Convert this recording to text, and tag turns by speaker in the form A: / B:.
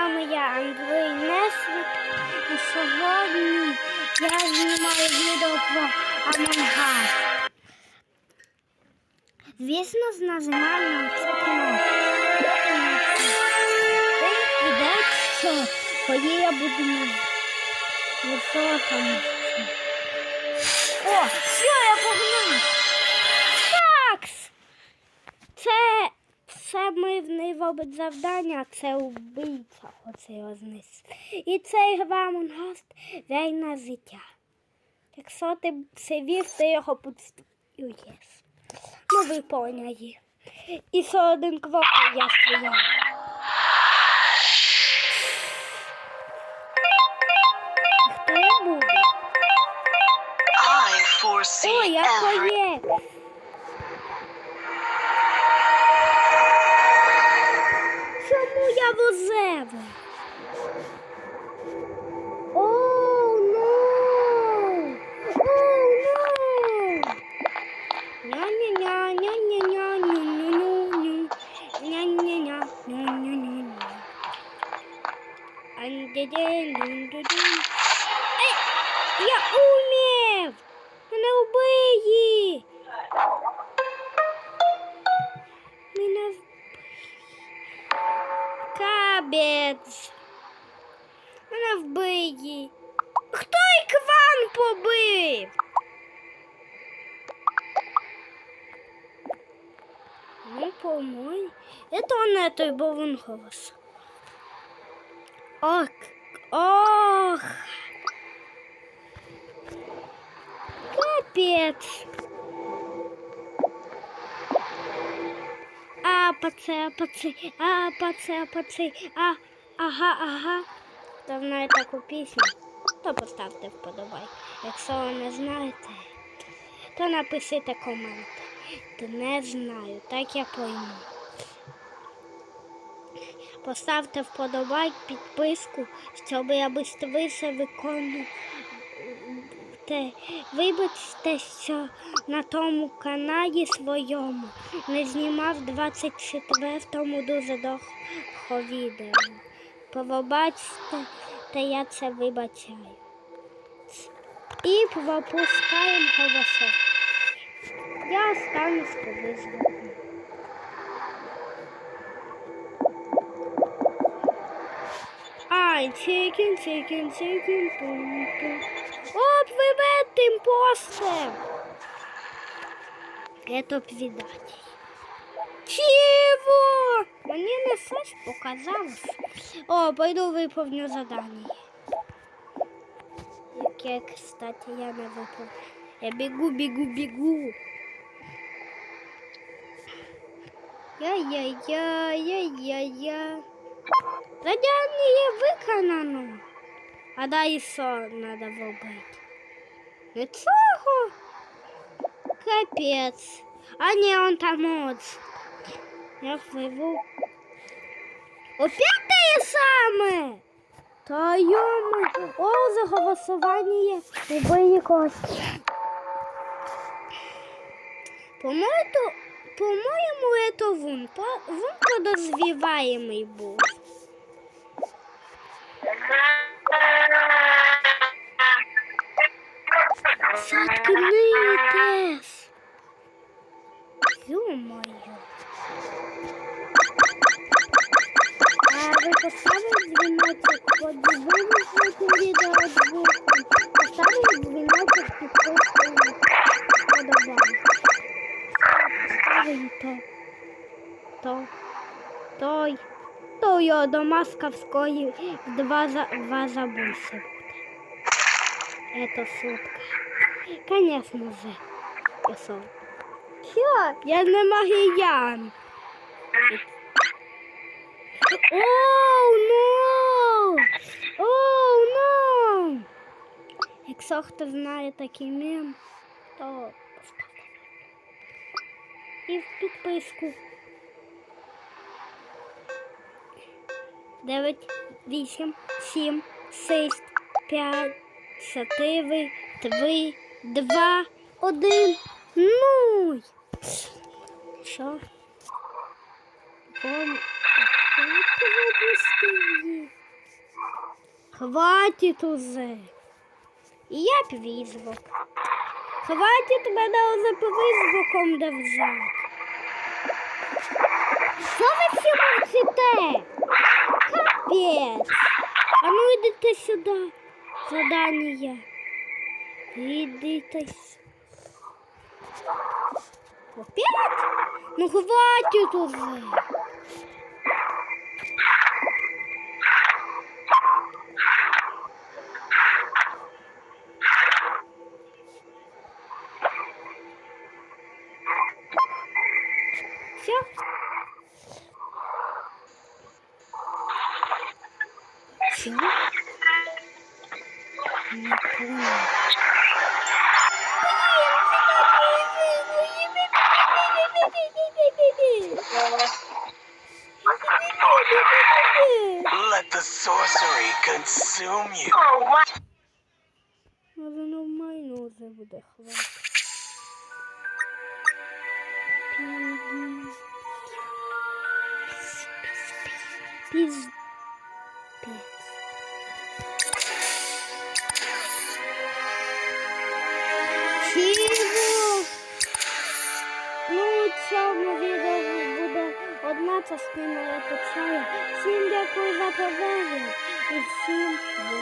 A: вами я, Андрій Несвіт. І сьогодні я знімаю відео про Амонгас. Звісно, з нажимаю на цю кнопку. Потім на цю. І що, коли я буду високому. О, все, я погнав. Робить завдання, це вбивця, оцей розниз. І цей гвамонгаст війна життя. Якщо ти це вір, ти його підстуєш. Ну, ви поняли. І ще один крок я стояв. Хто я буду?
B: I
A: О,
B: foresee
A: я
B: every
A: Ня-ня-ня, ню-ню-ню-ню. Ан-де-де-дун-ду-дун. Ей, я умів! Мене вбиї! Мене вбиї. Кабець. Мене вбиї. Хто ікван побив? По-моєму. Это не той бовун голос. Ох, ох. Капець. А, паце, паце, а, паце, паце, а, ага, ага. Давно я таку пісню, то поставте вподобай. Якщо ви не знаєте, то напишіть комент. Не знаю, так я пойму. Поставте вподобай, підписку, щоб я швидше виконував. Те, вибачте, що на тому каналі своєму не знімав 24-му дуже довго відео. Пробачте, та я це вибачаю. І пропускаємо голосок. Я останусь коли зроблю. Ай, чикен, чикен, чикен, пум, пум. Оп, вивед импостер! Это предатель. Чего? Мне не щось показалось. О, пойду виповню задание. Яке, кстати, я не виповню. Я бегу, бегу, бегу. Я-я-я-я-я-я. Задание виконано. А далі що треба робити? Не цього? Капець. А ні, он там от. Я впливу. Опять те саме. Та йоми. О, за голосування убиє когось. По-моєму, по-моєму, это вон, по, вон подозвіваємий був. Заткнитесь. Ё-моё. А ви поставили дзвіночок, подивилися відео звуком, поставили його до Маскавської в два, два забуся буде. Это шутка. Конечно же. Я. Все, я не магіян. Оу, ну! Оу, ну! Якщо хто знає такий мем, то поставте. І в підписку. 9, 8, 7, 6, 5, 4, 3, 2, 1, 0. Що? Пом... Хватит уже. І я підвізвок. Хватит мене уже підвізвоком держати. Що ви всі мовчите? Капець. А ну йдите сюди. Задання. Ідите. с- Опять? Ну хватит уже. Все? Не понял.
B: Let the sorcery consume you.
A: Але нормально вже буде хватить. Піз... Піз... Чого? Ну, у цьому відео буде одна частина, я почала. Всім дякую за перегляд і всім.